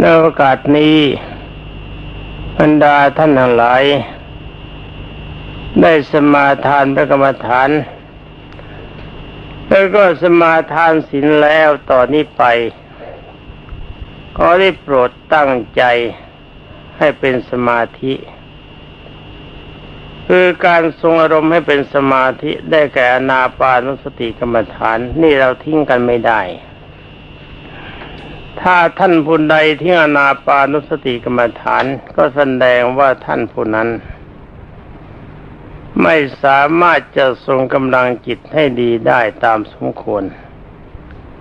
ในโอกาสนี้บรรดาท่านทั้งหลาย ได้สมาทานพระกรรมฐาน แล้วก็สมาทานศีลแล้วต่อนนี้ไป ขอได้โปรดตั้งใจให้เป็นสมาธิ คือการทรงอารมณ์ให้เป็นสมาธิได้แก่อนาปานุสติกรรมฐาน นี่เราทิ้งกันไม่ได้ ถ้าท่านผู้ใดที่อนาปานุสติกรรมฐานก็แสดงว่าท่านผู้นั้น ไม่สามารถจะทรงกำลังจิตให้ดีได้ตามสมควร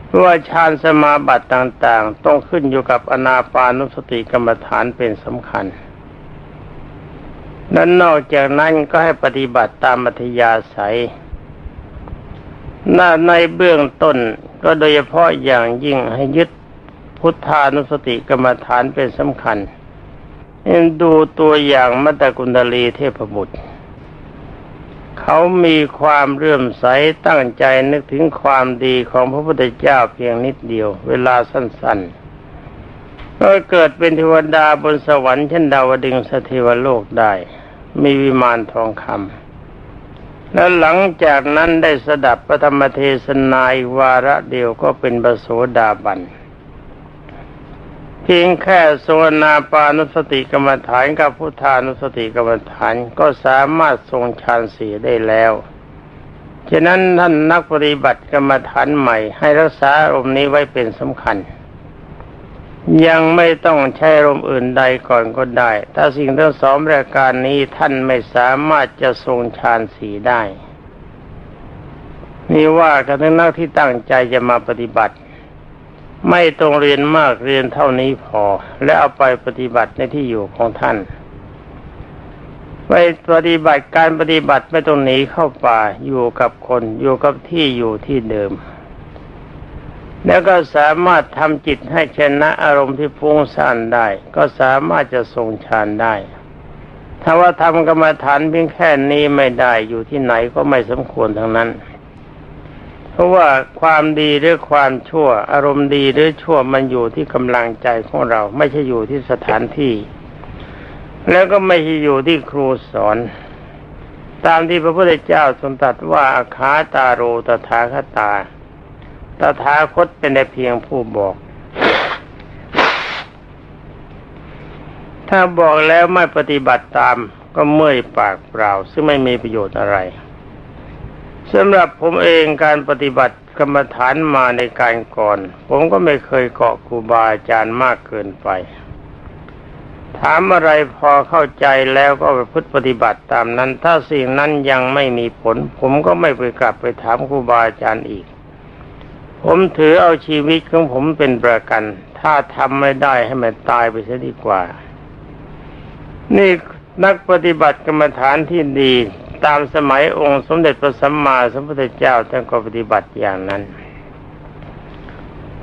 เพราะว่าฌานสมาบัติต่าง ๆ ต้องขึ้นอยู่กับอนาปานุสติกรรมฐานเป็นสำคัญนั้นนอกจากนั้นก็ให้ปฏิบัติตามมัธยาศัยหน้าในเบื้องต้นก็โดยเฉพาะอย่างยิ่งให้ยึด พุทธานุสติกรรมฐานเป็นสำคัญเห็นดูตัวอย่างมัตตกุณดลีเทพบุตร เขามีความเรื่อมใสตั้งใจนึกถึงความดีของพระพุทธเจ้าเพียงนิดเดียว เวลาสั้นๆ ก็เกิดเป็นเทวดาบนสวรรค์เช่นดาวดึงสเทวโลกได้ มีวิมานทองคำแล้วหลังจากนั้นได้สดับพระธรรมเทศนาอีกวาระเดียวก็เป็นบโสดาบัน เพียงแค่โซนาปานุสติกรรมฐานกับพุทธานุสติกรรมฐานก็สามารถทรงฌานสีได้แล้วฉะนั้นท่านนักปฏิบัติกรรมฐานใหม่ ให้รักษาอารมณ์นี้ไว้เป็นสำคัญ ยังไม่ต้องใช้อารมณ์อื่นใดก่อนก็ได้ ถ้าสิ่งทั้งสองรายการนี้ท่านไม่สามารถจะทรงฌานสีได้ นี่ว่ากันทั้งนักที่ตั้งใจจะมาปฏิบัติ ไม่ต้องเรียนมากเรียนเท่านี้พอ และเอาไปปฏิบัติในที่อยู่ของท่านไปปฏิบัติการปฏิบัติไม่ต้องหนีเข้าป่าอยู่กับคนอยู่กับที่อยู่ที่เดิม แล้วก็สามารถทำจิตให้ชนะอารมณ์ที่ฟุ้งซ่านได้ ก็สามารถจะทรงฌานได้ ถ้าว่าทำกรรมฐานเพียงแค่นี้ไม่ได้อยู่ที่ไหนก็ไม่สมควรทั้งนั้น เพราะว่าความดีหรือความชั่ว อารมณ์ดีหรือชั่วมันอยู่ที่กำลังใจของเรา ไม่ใช่อยู่ที่สถานที่ แล้วก็ไม่ใช่อยู่ที่ครูสอน ตามที่พระพุทธเจ้าทรงตรัสว่าอาคาตาโรตถาคตาตถาคตเป็นแต่เพียงผู้บอก ถ้าบอกแล้วไม่ปฏิบัติตามก็เมื่อยปากเปล่า ซึ่งไม่มีประโยชน์อะไร สำหรับผมเองการปฏิบัติกรรมฐานมาในการก่อน ผมก็ไม่เคยเกาะครูบาอาจารย์มากเกินไป ถามอะไรพอเข้าใจแล้วก็ไปพุทธปฏิบัติตามนั้น ถ้าสิ่งนั้นยังไม่มีผล ผมก็ไม่ไปกลับไปถามครูบาอาจารย์อีก ผมถือเอาชีวิตของผมเป็นประกัน ถ้าทำไม่ได้ให้มันตายไปเสียดีกว่า นี่นักปฏิบัติกรรมฐานที่ดี ตามสมัยองค์สมเด็จพระสัมมาสัมพุทธเจ้าท่านก็ปฏิบัติอย่างนั้น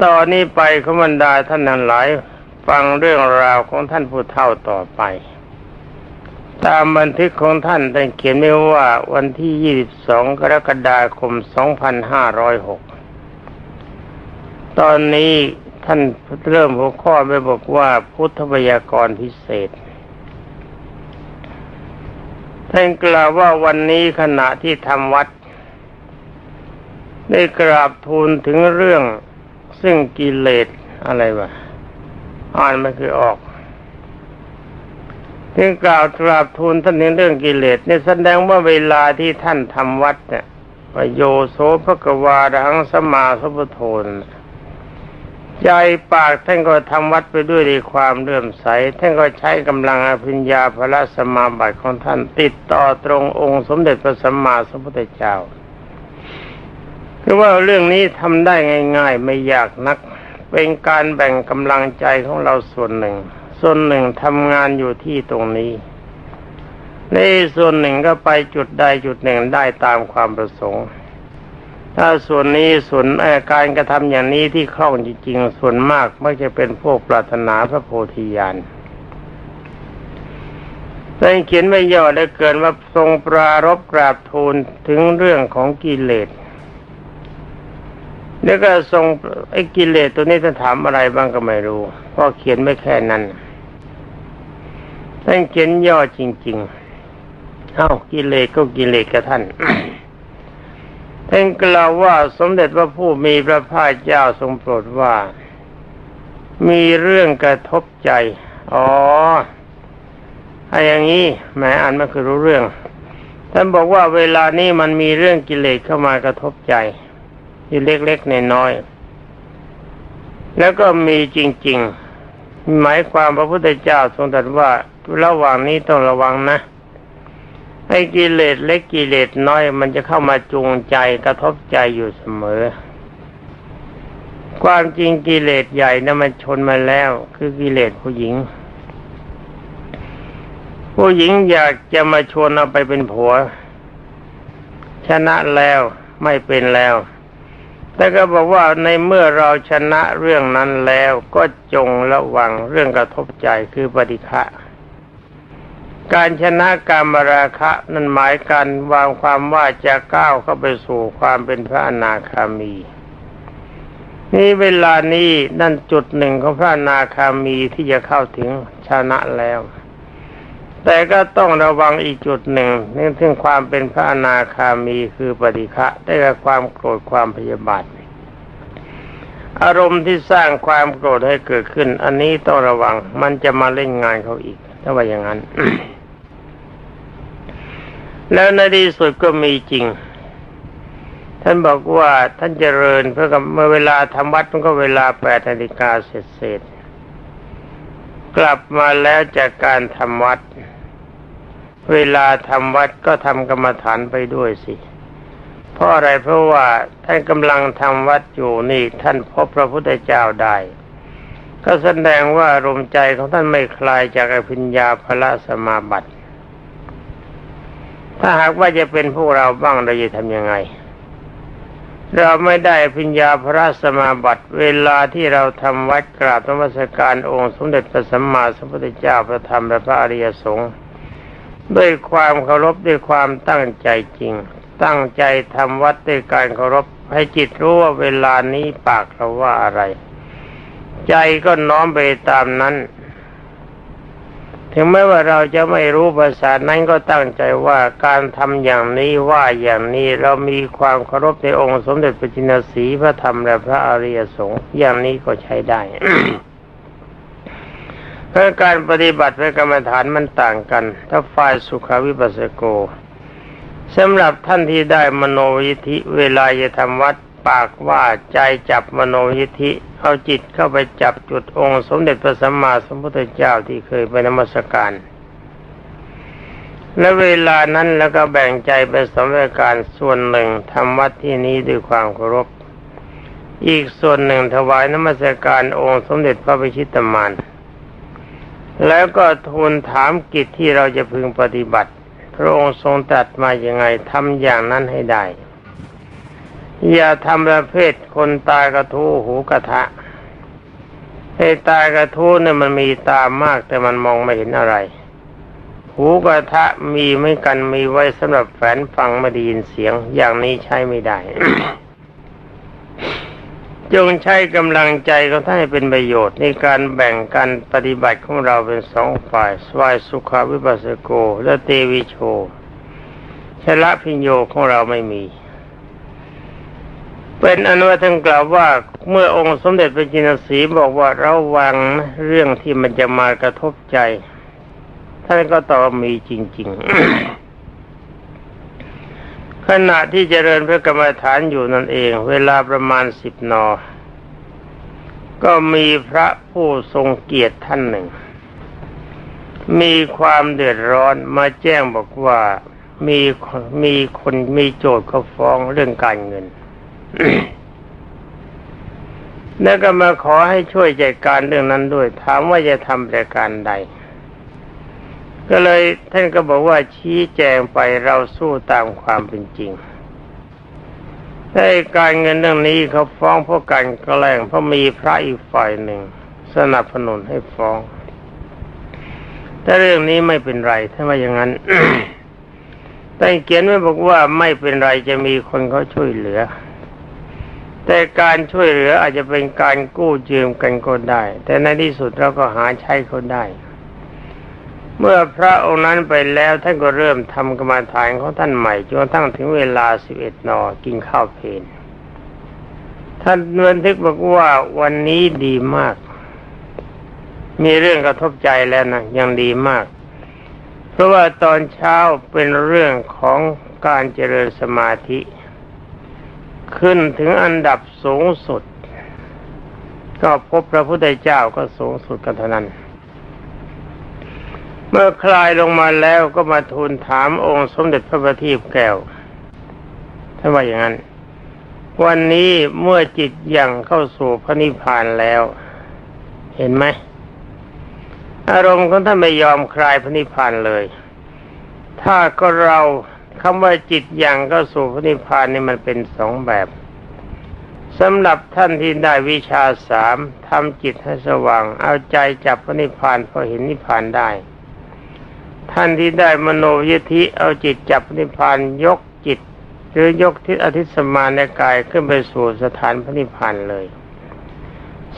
ตอนนี้ไปขบันดาท่านนั้นหลายฟังเรื่องราวของท่านผู้เฒ่าต่อไป ตามบันทึกของท่านท่านเขียนไว้ว่าวันที่ 22 กรกฎาคม 2506 ตอนนี้ท่านเริ่มหัวข้อไปบอกว่าพุทธพยากรพิเศษ ท่านกล่าวว่าวันนี้ขณะที่ทำวัด ได้กราบทูลถึงเรื่องซึ่งกิเลสอะไรวะอ่านไม่คือออกที่กล่าวกราบทูลท่านถึงเรื่องกิเลสเนี่ยแสดงว่าเวลาที่ท่านทำวัดเนี่ยโยโสภกวาดังสมาสัพพโทน ใจปากท่านก็ทำวัดไปด้วยในความเลื่อมใส ท่านก็ใช้กำลังอภิญญาพระสมมาบัติของท่านติดต่อตรงองค์สมเด็จพระสัมมาสัมพุทธเจ้าคือว่าเรื่องนี้ทำได้ง่าย ๆ ไม่ยากนัก เป็นการแบ่งกำลังใจของเราส่วนหนึ่ง ส่วนหนึ่งทำงานอยู่ที่ตรงนี้ ในส่วนหนึ่งก็ไปจุดใดจุดหนึ่งได้ตามความประสงค์ ถ้าส่วนนี้ส่วนการกระทำอย่างนี้ที่คล่องจริงๆ ส่วนมากไม่จะเป็นพวกปรารถนาพระโพธิญาณได้เขียนไว้ย่อได้เกินว่าทรงปรารบกราบทูลถึงเรื่องของกิเลสแล้วก็ทรงไอ้กิเลสตัวนี้ท่านถามอะไรบ้างก็ไม่รู้เพราะเขียนไม่แค่นั้นท่านเขียนย่อจริง ๆ เอ้ากิเลสก็กิเลสกับท่าน ท่านกล่าวว่าสมเด็จพระผู้มีพระภาคเจ้าทรงโปรดว่า มีเรื่องกระทบใจ อ๋อไอ้อย่างนี้แหมอ่านไม่เคยรู้เรื่อง ท่านบอกว่าเวลานี้มันมีเรื่องกิเลสเข้ามากระทบใจที่เล็กๆน้อยๆแล้วก็มีจริง ๆ หมายความพระพุทธเจ้าทรงตรัสว่าระหว่างนี้ต้องระวังนะ ไอ้กิเลสเล็กกิเลสน้อย มันจะเข้ามาจูงใจกระทบใจอยู่เสมอ ความจริงกิเลสใหญ่นะมันชนมาแล้ว คือกิเลสผู้หญิง ผู้หญิงอยากจะมาชวนเอาไปเป็นผัว ชนะแล้วไม่เป็นแล้วแต่ก็บอกว่าในเมื่อเราชนะเรื่องนั้นแล้วก็จงระวังเรื่องกระทบใจคือปฏิฆะ การชนะการมราคะนั่นหมายการวางความว่าจะก้าวเข้าไปสู่ความเป็นพระอนาคามี นี่เวลานี้นั่นจุดหนึ่งของพระอนาคามีที่จะเข้าถึงชนะแล้ว แต่ก็ต้องระวังอีกจุดหนึ่งเนื่องถึงความเป็นพระอนาคามีคือปฏิฆะได้กับความโกรธความพยาบาทอารมณ์ที่สร้างความโกรธให้เกิดขึ้น อันนี้ต้องระวังมันจะมาเล่นงานเขาอีก ถ้าว่าอย่างนั้น แล้วในที่สุดก็มีจริง ท่านบอกว่าท่านเจริญเพื่อกับเมื่อเวลาทำวัดมันก็เวลาแปดนาฬิกาเสร็จเสร็จกลับมาแล้วจากการทำวัด เวลาทำวัดก็ทำกรรมฐานไปด้วยสิเพราะอะไรเพราะว่าท่านกำลังทำวัดอยู่นี่ ท่านพบพระพุทธเจ้าได้ ก็แสดงว่าลมใจของท่านไม่คลายจากอภิญญาพละสมาบัติ ถ้าหากว่าจะเป็นพวกเราบ้างเราจะทำยังไง เราไม่ได้อภิญญาพระสมาบัติ เวลาที่เราทำวัดกราบนมัสการองค์สมเด็จพระสัมมาสัมพุทธเจ้าพระธรรมและพระอริยสงฆ์ด้วยความเคารพด้วยความตั้งใจจริง ตั้งใจทำวัดด้วยการเคารพให้จิตรู้ว่าเวลานี้ปากเราว่าอะไร ใจก็น้อมไปตามนั้น ถึงแม้ว่าเราจะไม่รู้ภาษานั้นก็ตั้งใจว่าการทำอย่างนี้ว่าอย่างนี้เรามีความเคารพในองค์สมเด็จพระจินสีพระธรรมและพระอริยสงฆ์อย่างนี้ก็ใช้ได้เพราะการปฏิบัติพระกรรมฐานมันต่างกัน ถ้าฝ่ายสุขวิปัสสโกสำหรับท่านที่ได้มโนยิธิเวลาจะทำวัด ปากว่าใจจับมโนยิธิเอาจิตเข้าไปจับจุดองค์ สมเด็จพระสัมมาสัมพุทธเจ้าที่เคยไปนมัสการ และเวลานั้นแล้วก็แบ่งใจเป็นสมรการส่วนหนึ่งทำวัดที่นี้ด้วยความเคารพ อีกส่วนหนึ่งถวายนมัสการองค์สมเด็จพระพิชิตมารแล้วก็ทูลถามกิจที่เราจะพึงปฏิบัติ พระองค์ทรงตรัสมาอย่างไงทำอย่างนั้นให้ได้ อย่าทำประเภทคนตายกระทู้หูกระทะไอ้ตายกระทู้เนี่ยมันมีตามากแต่มันมองไม่เห็นอะไร หูกระทะมีไม่กันมีไว้สำหรับแฝนฟังไม่ได้ยินเสียง อย่างนี้ใช้ไม่ได้ จงใช้กำลังใจของท่านให้เป็นประโยชน์ในการแบ่งการปฏิบัติของเราเป็นสองฝ่ายสวายสุขาวิปัสสโก และเตวิโชชละพิญโยของเราไม่มี เป็นอนุวังกล่าวว่าเมื่อองค์สมเด็จพระจินสีบอกว่าระวังเรื่องที่มันจะมากระทบใจ ท่านก็ตอบมีจริง ๆ ขณะที่เจริญพระกรรมฐานอยู่นั่นเอง เวลาประมาณสิบนอ ก็มีพระผู้ทรงเกียรติท่านหนึ่ง มีความเดือดร้อนมาแจ้งบอกว่ามีมีคนมีโจทย์เขาฟ้องเรื่องการเงิน แล้วก็มาขอให้ช่วยจัดการเรื่องนั้นด้วย ถามว่าจะทำประการใด ก็เลยท่านก็บอกว่าชี้แจงไปเราสู้ตามความเป็นจริงในการเงินเรื่องนี้เขาฟ้องเพราะการแกล้งเพราะมีพระอีกฝ่ายหนึ่ง สนับสนุนให้ฟ้อง แต่เรื่องนี้ไม่เป็นไรถ้าว่าอย่างนั้นแต่เขียนไว้บอกว่าไม่เป็นไรจะมีคนเขาช่วยเหลือ แต่การช่วยเหลืออาจจะเป็นการกู้ยืมกันก็ได้ แต่ในที่สุดเราก็หาใช้เขาได้ เมื่อพระองค์นั้นไปแล้วท่านก็เริ่มทำกรรมฐานของท่านใหม่จนทั่งถึงเวลาสิบเอ็ดนอกินข้าวเพลนท่านบันทึกบอกว่าวันนี้ดีมาก มีเรื่องกระทบใจแล้วนะยังดีมาก เพราะว่าตอนเช้าเป็นเรื่องของการเจริญสมาธิ ขึ้นถึงอันดับสูงสุด ก็พบพระพุทธเจ้าก็สูงสุดกันเท่านั้น เมื่อคลายลงมาแล้วก็มาทูลถามองค์สมเด็จพระบัณฑิตแก้วท่านว่าอย่างนั้น วันนี้เมื่อจิตยังเข้าสู่พระนิพพานแล้ว เห็นไหม อารมณ์ของท่านไม่ยอมคลายพระนิพพานเลย ถ้าก็เรา คำว่าจิตยังเข้าสู่พระนิพพานนี่มันเป็นสองแบบสำหรับท่านที่ได้วิชาสามทำจิตให้สว่าง เอาใจจับพระนิพพานพอเห็นนิพพานได้ ท่านที่ได้มโนยิธิเอาจิตจับพระนิพพานยกจิต หรือยกทิศอธิสมานในกายขึ้นไปสู่สถานพระนิพพานเลย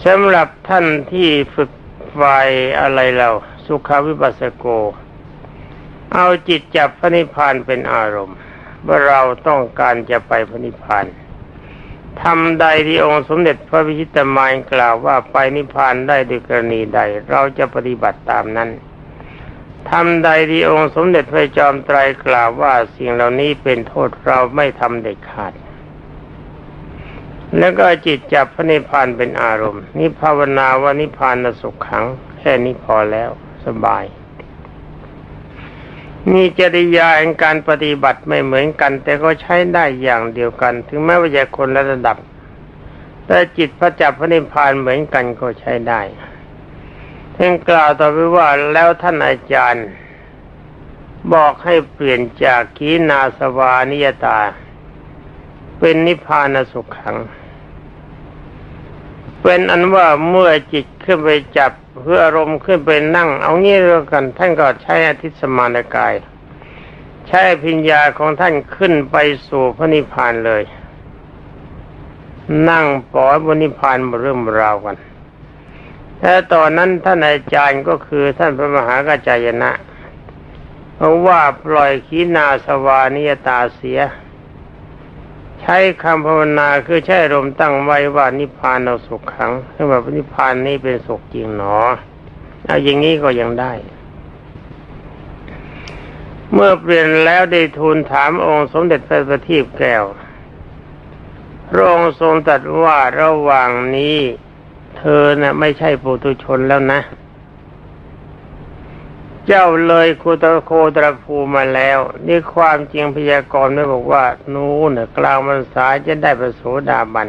สำหรับท่านที่ฝึกไฟอะไรเราสุขาวิปัสสโก เอาจิตจับพระนิพพานเป็นอารมณ์ว่าเราต้องการจะไปพระนิพพานทำใดที่องค์สมเด็จพระวิชิตมายกล่าวว่าไปนิพพานได้ด้วยกรณีใด เราจะปฏิบัติตามนั้นทำใดที่องค์สมเด็จพระจอมไตรกล่าวว่าสิ่งเหล่านี้เป็นโทษเราไม่ทำเด็ดขาด แล้วก็จิตจับพระนิพพานเป็นอารมณ์ นิภาวนาว่านิพพานสุขขัง แค่นี้พอแล้วสบาย มีจริยาแห่งการปฏิบัติไม่เหมือนกัน แต่ก็ใช้ได้อย่างเดียวกัน ถึงแม้ว่าจะคนละระดับ แต่จิตพระจับพระนิพพานเหมือนกันก็ใช้ได้ท่านกล่าวต่อไปว่าแล้วท่านอาจารย์ บอกให้เปลี่ยนจากขีนาสวานิยตา เป็นนิพพานสุขขัง เป็นอันว่าเมื่อจิตขึ้นไปจับเพื่ออารมณ์ขึ้นไปนั่ง เอางี้แล้วกัน ท่านก็ใช้อาทิตสมานกาย ใช้พิญญาของท่านขึ้นไปสู่พระนิพพานเลย นั่งปล่อยบนนิพพานมาเริ่มราวกันแต่ตอนนั้นท่านอาจารย์ก็คือท่านพระมหากัจจายนะเพราะว่าปล่อยขีนาสวานิยตาเสีย ใช้คำภาวนาคือใช้ลมตั้งไว้ว่านิพพานเราสุขขังคือว่านิพพานนี้เป็นสุขจริงหนอเอาอย่างนี้ก็ยังได้ เมื่อเปลี่ยนแล้วได้ทูลถามองค์สมเด็จพระบัณฑิตแก้วพระองค์ทรงตรัสว่าระหว่างนี้ เธอนะ่ะไม่ใช่ปุถุชนแล้วนะ เจ้าเลยโคตรโคตรภูมาแล้ว นี่ความจริงพยากรณ์ไม่บอกว่า นู้นน่ะกลางมันสายจะได้ประโสดาบัน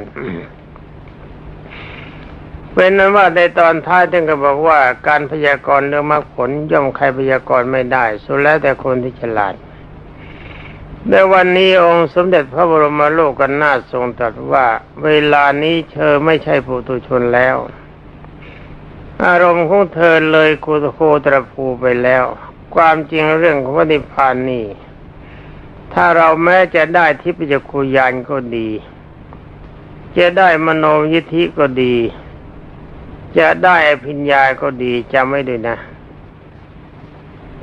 เป็นนั้นว่าในตอนท้ายท่านก็บอกว่า การพยากรณ์เรื่องมรรคผลย่อมใครพยากรณ์ไม่ได้ สุดแล้วแต่คนที่ฉลาดในวันนี้องค์สมเด็จพระบรมโลกกันนาถทรงตรัสว่า เวลานี้เธอไม่ใช่ปุถุชนแล้ว อารมณ์ของเธอเลยโคตโคตรภูไปแล้ว ความจริงเรื่องของพระนิพพานนี่ ถ้าเราแม้จะได้ทิพยคุยานก็ดี จะได้มโนยิธิก็ดี จะได้อภิญญาก็ดีจำไม่ด้วยนะ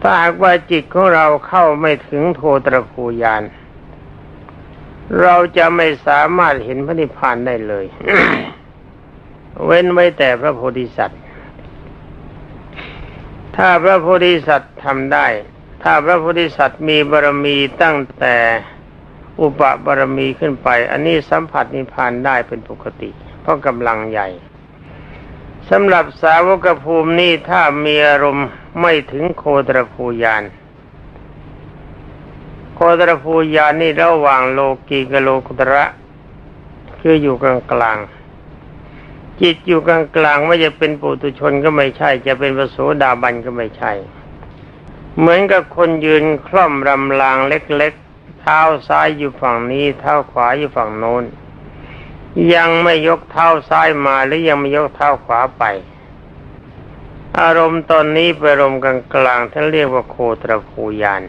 ถ้าหากว่าจิตของเราเข้าไม่ถึงโทตรภูยานเราจะไม่สามารถเห็นพระนิพพานได้เลย เว้นไว้แต่พระโพธิสัตว์ ถ้าพระโพธิสัตว์ทำได้ ถ้าพระโพธิสัตว์มีบารมีตั้งแต่อุปบารมีขึ้นไป อันนี้สัมผัสนิพพานได้เป็นปกติ เพราะกำลังใหญ่สำหรับสาวกภูมินี่ถ้ามีอารมณ์ไม่ถึงโคตรภูยาน โคตรภูยานนี่ระหว่างโลกีกับโลกุตระ คืออยู่กลางกลาง จิตอยู่กลางกลางไม่จะเป็นปุตุชนก็ไม่ใช่ จะเป็นพระโสดาบันก็ไม่ใช่ เหมือนกับคนยืนคล่อมรำรางเล็กๆ เท้าซ้ายอยู่ฝั่งนี้เท้าขวาอยู่ฝั่งโน้น ยังไม่ยกเท้าซ้ายมาหรือยังไม่ยกเท้าขวาไป อารมณ์ตอนนี้เป็นอารมณ์กลางกลางๆท่านเรียกว่าโคตรภูยาน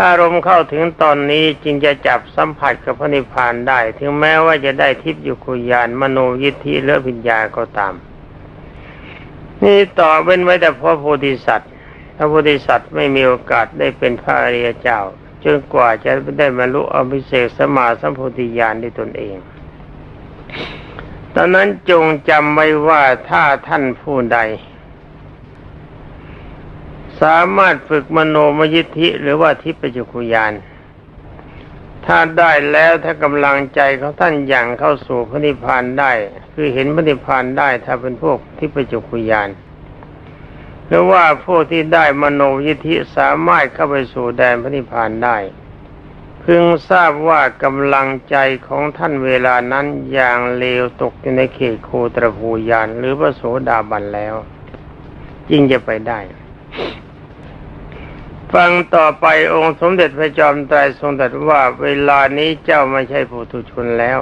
ถ้าอารมเข้าถึงตอนนี้จึงจะจับสัมผัสกับพระนิพพานได้ ถึงแม้ว่าจะได้ทิพย์อยู่คุยานมโนยิทธิและวิญญาก็ตาม นี่ต่อเว้นไว้แต่พระโพธิสัตว์พระโพธิสัตว์ไม่มีโอกาสได้เป็นพระอริยเจ้าจนกว่าจะได้บรรลุอภิเศษสมมาสัมโพธิญาณด้วยตนเอง ตอนนั้นจงจำไว้ว่าถ้าท่านผู้ใด สามารถฝึกมโนมยิทธิหรือว่าทิพยจุคุยานถ้าได้แล้วถ้ากำลังใจของท่านอย่างเข้าสู่พระนิพพานได้ คือเห็นพระนิพพานได้ถ้าเป็นพวกทิพยจุคุยานหรือว่าพวกที่ได้มโนยิทธิสามารถเข้าไปสู่แดนพระนิพพานได้พึงทราบว่ากำลังใจของท่านเวลานั้นอย่างเลวตกอยู่ในเขตโคตรภูยานหรือพระโสดาบันแล้วจึงจะไปได้ ฟังต่อไปองค์สมเด็จพระจอมไตรทรงตรัสว่าเวลานี้เจ้าไม่ใช่ผู้ทุชนแล้ว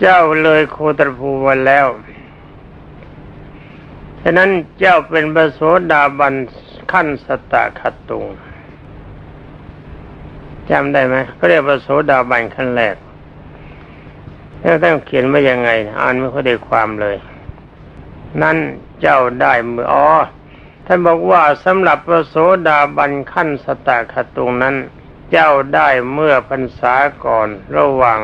เจ้าเลยโคตรภูวันแล้วฉะนั้นเจ้าเป็นพระโสดาบันขั้นสตะขัดตุงจำได้ไหมเขาเรียกว่าโสดาบันขั้นแรกแล้วต้องเขียนว่ายังไง อ่านไม่ค่อยได้ความเลย นั่นเจ้าได้เมื่ออ๋อ ท่านบอกว่าสำหรับพระโสดาบันขั้นสตาขตุงนั้น เจ้าได้เมื่อพรรษาก่อนระหว่าง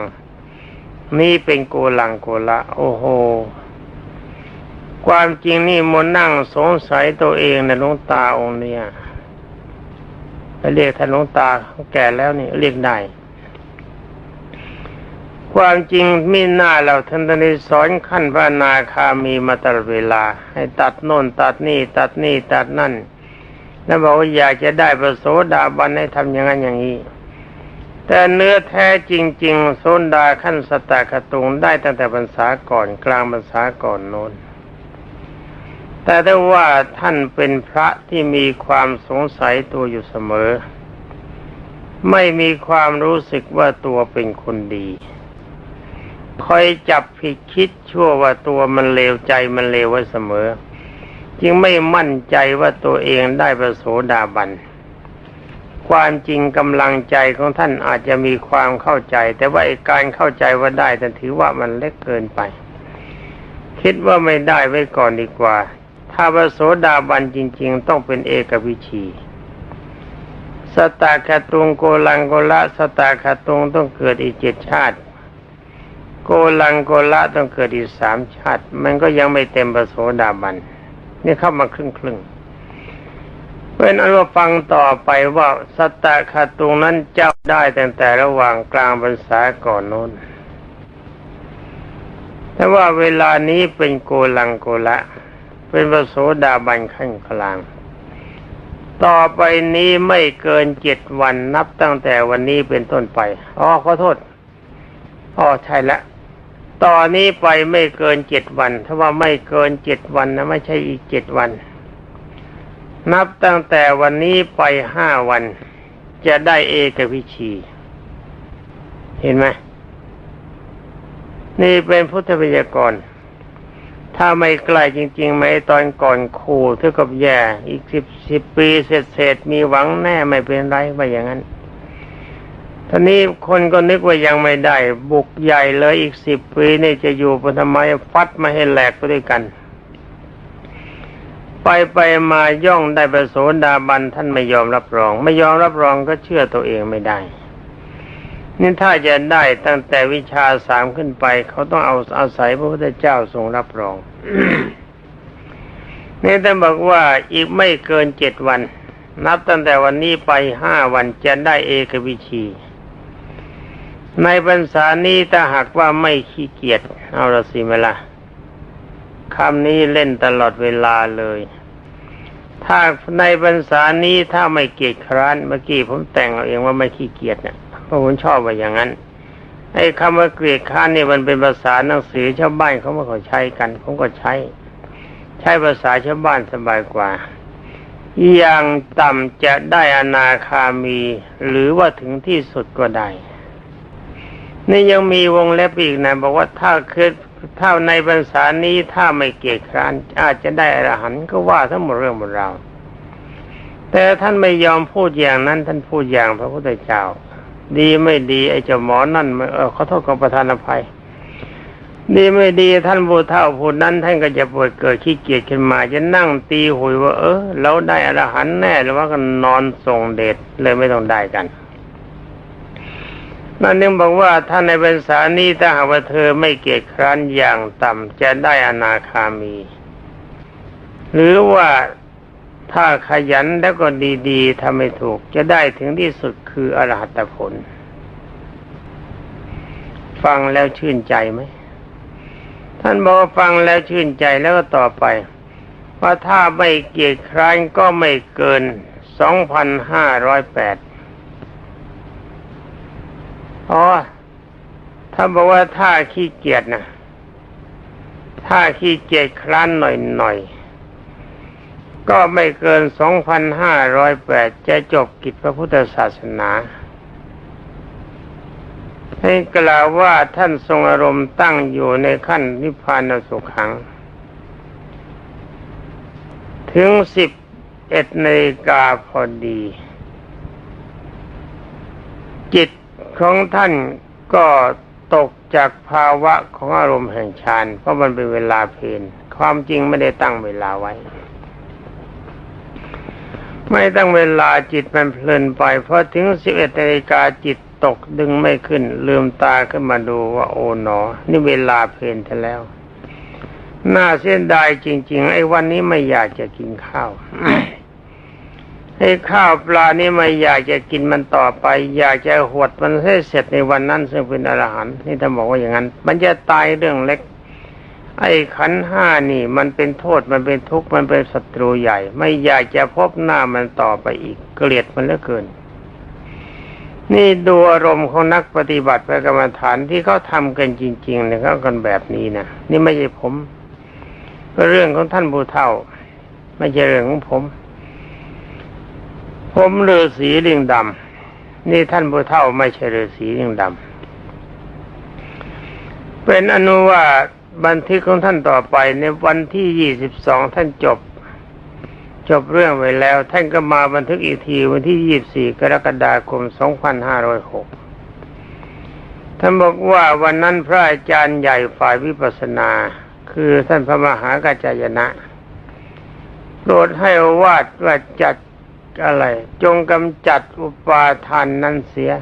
นี่เป็นโกลังโกละ โอ้โห ความจริงนี่มนนั่งสงสัยตัวเองในะหลวงตาองค์เนี่ยเรียกท่านหลวงตาแก่แล้วนี่เรียกได้ ความจริงมีหน้าเราท่านได้สอนขั้นพระนาคามีมาตลอดเวลา ให้ตัดโน่นตัดนี่ตัดนี่ตัดนั่น แล้วบอกว่าอยากจะได้ประโสดาบันให้ทำอย่างนั้นอย่างนี้ แต่เนื้อแท้จริง ๆ โซนดาขั้นสตาคตุงได้ตั้งแต่พรรษาก่อนกลางพรรษาก่อนโน้นแต่ถ้าว่าท่านเป็นพระที่มีความสงสัยตัวอยู่เสมอ ไม่มีความรู้สึกว่าตัวเป็นคนดี คอยจับผิดคิดชั่วว่าตัวมันเลวใจมันเลวไว้เสมอ จึงไม่มั่นใจว่าตัวเองได้ประโสดาบัน ความจริงกำลังใจของท่านอาจจะมีความเข้าใจ แต่ว่าการเข้าใจว่าได้แต่ถือว่ามันเล็กเกินไป คิดว่าไม่ได้ไว้ก่อนดีกว่า ถ้าประโสดาบันจริง ๆ ต้องเป็นเอกวิชีสตาคาตุงโกลังโกละสตาคาตุงต้องเกิดอีกเจ็ดชาติ โกลังโกละต้องเกิดอีกสามชาติ มันก็ยังไม่เต็มประโสดาบัน นี่เข้ามาครึ่งครึ่งเป็นอันว่าฟังต่อไปว่าสตาคาตุงนั้นเจ้าได้ตั้งแต่ระหว่างกลางพรรษาก่อนโน้น แต่ว่าเวลานี้เป็นโกลังโกละ เป็นประโสดาบันขั้นกลาง ต่อไปนี้ไม่เกินเจ็ดวันนับตั้งแต่วันนี้เป็นต้นไป อ๋อขอโทษอ๋อใช่ละ ต่อนนี้ไปไม่เกินเจ็ดวัน ถ้าว่าไม่เกินเจ็ดวันนะไม่ใช่อีกเจ็ดวัน นับตั้งแต่วันนี้ไปห้าวัน จะได้เอกวิชี เห็นไหมนี่เป็นพุทธพยากร ถ้าไม่ใกล้จริงๆไหมตอนก่อนขู่เท่ากับแย่ อีกสิบสิบปีเศษๆมีหวังแน่ไม่เป็นไรว่าอย่างนั้น ท่านี้คนก็นึกว่ายังไม่ได้ บุกใหญ่เลยอีกสิบปีนี่จะอยู่ปทำไมฟัดมาให้แหลกไปด้วยกัน ไปไปมาย่องได้ประโสดาบันท่านไม่ยอมรับรอง ไม่ยอมรับรองก็เชื่อตัวเองไม่ได้นี่ถ้าจะได้ตั้งแต่วิชาสามขึ้นไป เขาต้องเอาอาศัยพระพุทธเจ้าทรงรับรองนี่ท่านบอกว่าอีกไม่เกินเจ็ดวัน นับตั้งแต่วันนี้ไปห้าวันจะได้เอกวิชี ในพรรษานี้ถ้าหากว่าไม่ขี้เกียจเอาละสิเวลาคำนี้เล่นตลอดเวลาเลย ถ้าในพรรษานี้ถ้าไม่เกียจคร้านเมื่อกี้ผมแต่งเอาเองว่าไม่ขี้เกียจเนี่ยเพราะผมชอบว่าอย่างนั้นไอ้คำว่าเกลียดคร้านนี่มันเป็นภาษาหนังสือชาวบ้านเขาไม่ค่อใช้กัน ผมก็ใช้ ใช้ภาษาชาวบ้านสบายกว่าอย่างต่ำจะได้อนาคามี หรือว่าถึงที่สุดก็ได้ นี่ยังมีวงเล็บอีกนะบอกว่าถ้าคือถ้าในภาษานี้ถ้าไม่เกียจคร้านอาจจะได้อรหันต์ก็ว่าทั้งหมดเรื่องหมดราวแต่ท่านไม่ยอมพูดอย่างนั้น ท่านพูดอย่างพระพุทธเจ้า ดีไม่ดีไอ้เจ้าหมอนั่นเออขอโทษกับประธานอภัย ดีไม่ดีท่านผู้เฒ่าผู้นั้น ท่านก็จะปวดเกิดขี้เกียจขึ้นมา จะนั่งตีหุยว่า เออเราได้อรหันต์แน่หรือว่ากันนอนส่งเดชเลยไม่ต้องได้กัน นั่นนึงบอกว่าถ้าในภาษานี้ถ้าหากว่าเธอไม่เกียจคร้านอย่างต่ำจะได้อนาคามี หรือว่าถ้าขยันแล้วก็ดีๆทำไม่ถูกจะได้ถึงที่สุดคืออรหัตผล ฟังแล้วชื่นใจไหม ท่านบอกฟังแล้วชื่นใจแล้วก็ต่อไป ว่าถ้าไม่เกียจคร้านก็ไม่เกินสองพันห้าร้อยแปด อ๋อถ้าบอกว่าถ้าขี้เกียจนะถ้าขี้เกียจคร้านหน่อยๆก็ไม่เกินสองพันห้าร้อยแปดจะจบกิจพระพุทธศาสนา ให้กล่าวว่าท่านทรงอารมณ์ตั้งอยู่ในขั้นนิพพานสุขัง ถึงสิบเอ็ดนาฬิกาพอดี จิต ของท่านก็ตกจากภาวะของอารมณ์แห่งฌานเพราะมันเป็นเวลาเพนความจริงไม่ได้ตั้งเวลาไว้ ไม่ตั้งเวลาจิตมันเพลินไปพอถึงสิบเอ็ดนาฬิกาจิตตกดึงไม่ขึ้น ลืมตาขึ้นมาดูว่าโอ๋หนอ นี่เวลาเพนทแล้ว น่าเสียดายจริง ๆ ไอ้วันนี้ไม่อยากจะกินข้าว ไอ้ข้าวปลานี่ไม่อยากจะกินมันต่อไป อยากจะหดมันให้เสร็จในวันนั้น ซึ่งเป็นอรหันต์นี่ท่านบอกว่าอย่างนั้น มันจะตายเรื่องเล็ก ไอ้ขันห้านี่ มันเป็นโทษมันเป็นทุกข์มันเป็นศัตรูใหญ่ ไม่อยากจะพบหน้ามันต่อไปอีก เกลียดมันเหลือเกิน นี่ดูอารมณ์ของนักปฏิบัติพระกรรมฐานที่เขาทำกันจริงๆเนี่ยเขากันแบบนี้นะนี่ไม่ใช่ผมก็เรื่องของท่านบูเท่า ไม่ใช่เรื่องของผม ผมฤาษีลิงดำนี่ท่านบูเท่าไม่ใช่ฤาษีลิงดำเป็นอนุว่าบันทึกของท่านต่อไปในวันที่ยี่สิบสองท่านจบ จบเรื่องไว้แล้ว ท่านก็มาบันทึกอีกทีวันที่ยี่สี่กรกฎาคมสองพันห้าร้อยหกท่านบอกว่าวันนั้นพระอาจารย์ใหญ่ฝ่ายวิปัสสนา คือท่านพระมหากัจจายนะโปรดให้อวาดว่าจัด อะไร จงกำจัดอุปาทานนั้นเสีย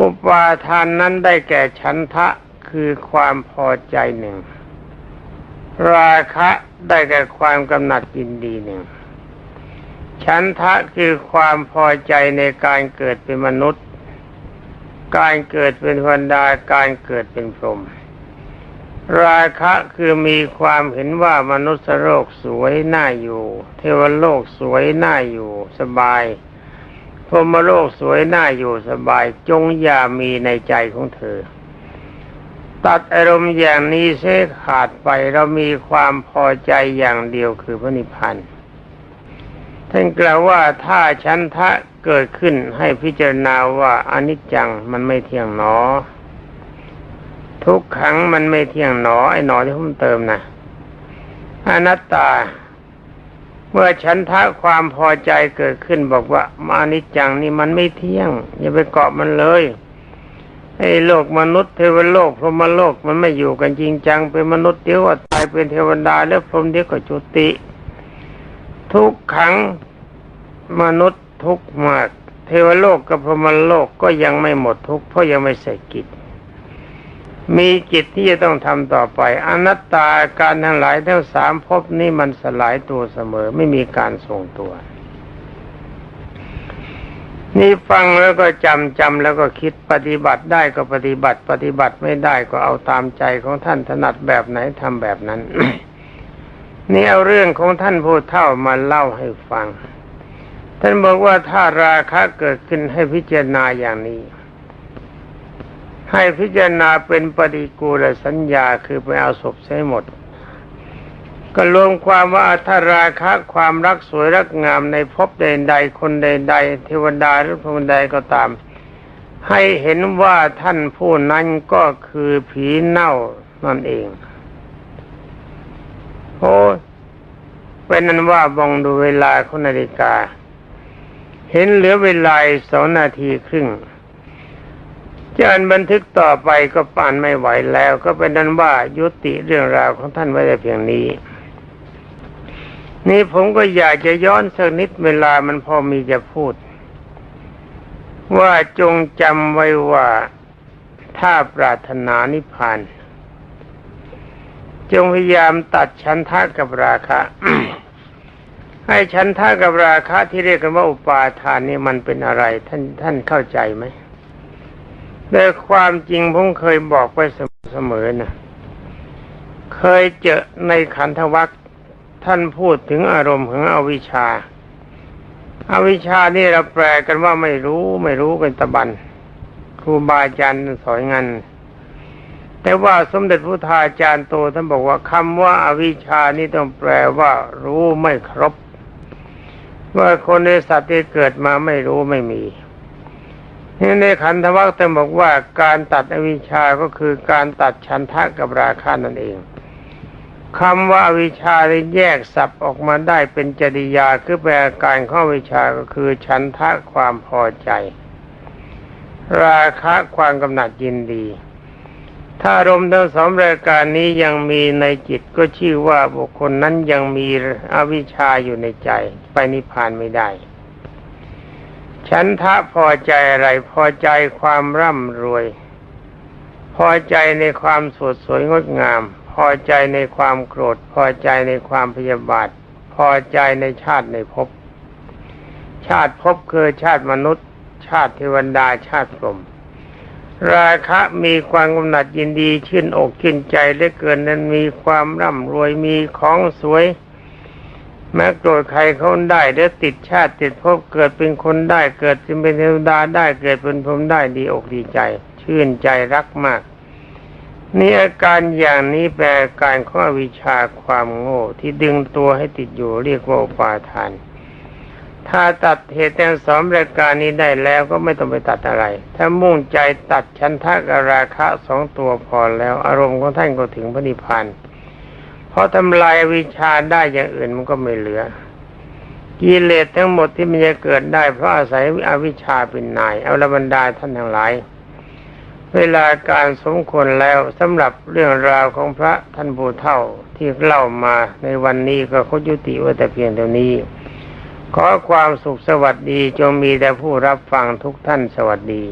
อุปาทานนั้นได้แก่ฉันทะคือความพอใจหนึ่ง ราคะได้แก่ความกำหนัดยินดีหนึ่งฉันทะคือความพอใจในการเกิดเป็นมนุษย์ การเกิดเป็นวันดาการเกิดเป็นพรหม ราคะคือมีความเห็นว่ามนุษย์โลกสวยน่าอยู่ เทวโลกสวยน่าอยู่สบายพรมโลกสวยน่าอยู่สบายจงอย่ามีในใจของเธอ ตัดอารมณ์อย่างนี้เสียขาดไปเรามีความพอใจอย่างเดียวคือพระนิพพานท่านกล่าวว่าถ้าฉันทะเกิดขึ้นให้พิจารณาว่าอนิจจังมันไม่เที่ยงหนอ ทุกขังมันไม่เที่ยงหนอไอ้หนอที่ผมเติมนะอนัตตา เมื่อฉันทะความพอใจเกิดขึ้นบอกว่ามานิจังนี่มันไม่เที่ยง อย่าไปเกาะมันเลยไอ้โลกมนุษย์เทวโลกพรหมโลกมันไม่อยู่กันจริงจังเป็นมนุษย์เดี๋ยวก็ตายเป็นเทวดาแล้วพรหมเดี๋ยวก็จุติ ทุกขังมนุษย์ทุกมาก เทวโลกกับพรหมโลกก็ยังไม่หมดทุกเพราะยังไม่เสร็จกิจ มีกิจที่จะต้องทำต่อไป อนัตตาการทั้งหลายทั้งสามภพนี้มันสลายตัวเสมอไม่มีการทรงตัว นี่ฟังแล้วก็จำจำแล้วก็คิดปฏิบัติได้ก็ปฏิบัติ ปฏิบัติไม่ได้ก็เอาตามใจของท่านถนัดแบบไหนทำแบบนั้น นี่เอาเรื่องของท่านผู้เฒ่ามาเล่าให้ฟัง ท่านบอกว่าถ้าราคะเกิดขึ้นให้พิจารณาอย่างนี้ ให้พิจารณาเป็นปฏิกูลสัญญาคือไปเอาศพใช้หมด ก็รวมความว่าถ้าราคะความรักสวยรักงามในภพใดๆคนใดๆเทวดาหรือพรหมใดก็ตาม ให้เห็นว่าท่านผู้นั้นก็คือผีเน่านั่นเองโอ้เป็นนั้นว่ามองดูเวลาของนาฬิกา เห็นเหลือเวลาสองนาทีครึ่ง จะอ่านบันทึกต่อไปก็ปานไม่ไหวแล้ว ก็เป็นนั้นว่ายุติเรื่องราวของท่านไว้แต่เพียงนี้ นี่ผมก็อยากจะย้อนสักนิดเวลามันพอมีจะพูด ว่าจงจำไว้ว่าถ้าปรารถนานิพพานจงพยายามตัดชั้นทะกับราคะ ให้ชั้นทะกับราคะที่เรียกกันว่าอุปาทานนี่มันเป็นอะไร ท่านท่านเข้าใจไหม แต่ความจริงผมเคยบอกไว้เสมอๆนะเคยเจอในขันธวัคท่านพูดถึงอารมณ์ของอวิชชาอาวิชชานี่เราแปลกันว่าไม่รู้ไม่รู้เป็นตะบัน ครูบาอาจารย์สอนงานแต่ว่าสมเด็จพุทธาจารย์โตท่านบอกว่าคำว่าอาวิชชานี่ต้องแปลว่า รู้ไม่ครบ ว่าคนในสัตว์ที่เกิดมาไม่รู้ไม่มี นี่ในขันธวัคแต่บอกว่าการตัดอวิชชาก็คือการตัดชันทะกับราคะนั่นเองคำว่าอวิชชาได้แยกสับออกมาได้เป็นจริยาคือแปลการข้อวิชาก็คือชันทะความพอใจ ราคะความกำหนัดยินดี ถ้ารมทั้งสองรายการนี้ยังมีในจิตก็ชื่อว่าบุคคลนั้นยังมีอวิชชาอยู่ในใจ ไปนิพพานไม่ได้ ฉันทะพอใจอะไร พอใจความร่ำรวย พอใจในความสดสวยงดงาม พอใจในความโกรธ พอใจในความพยาบาท พอใจในชาติในภพชาติภพคือชาติมนุษย์ ชาติเทวดาชาติพรหมราคะมีความกำหนัดยินดีชื่นอกชื่นใจเหลือเกินนั้นมีความร่ำรวยมีของสวย แม้โกรธใครเขาได้หรือติดชาติติดภพเกิดเป็นคนได้เกิดเป็นเทวดาได้เกิดเป็นพรหมได้ดีอกดีใจ ชื่นใจรักมาก นี่อาการอย่างนี้แปลการของอวิชาความโง่ที่ดึงตัวให้ติดอยู่เรียกว่าปาทาน ถ้าตัดเหตุแต่งสองรายการนี้ได้แล้วก็ไม่ต้องไปตัดอะไร ถ้ามุ่งใจตัดชันทะกับราคะสองตัวพอแล้ว อารมณ์ของท่านก็ถึงพระนิพพาน ราะทำลายวิชาได้อย่างอื่นมันก็ไม่เหลือ กิเลสทั้งหมดที่มันจะเกิดได้ เพราะอาศัยอวิชาเป็นนาย เอาละบรรดาท่านทั้งหลาย เวลาการสมควรแล้วสำหรับเรื่องราวของพระท่านบูเท่าที่เล่ามาในวันนี้ก็ขอยุติไว้แต่เพียงเท่านี้ ขอความสุขสวัสดีจงมีแต่ผู้รับฟังทุกท่านสวัสดี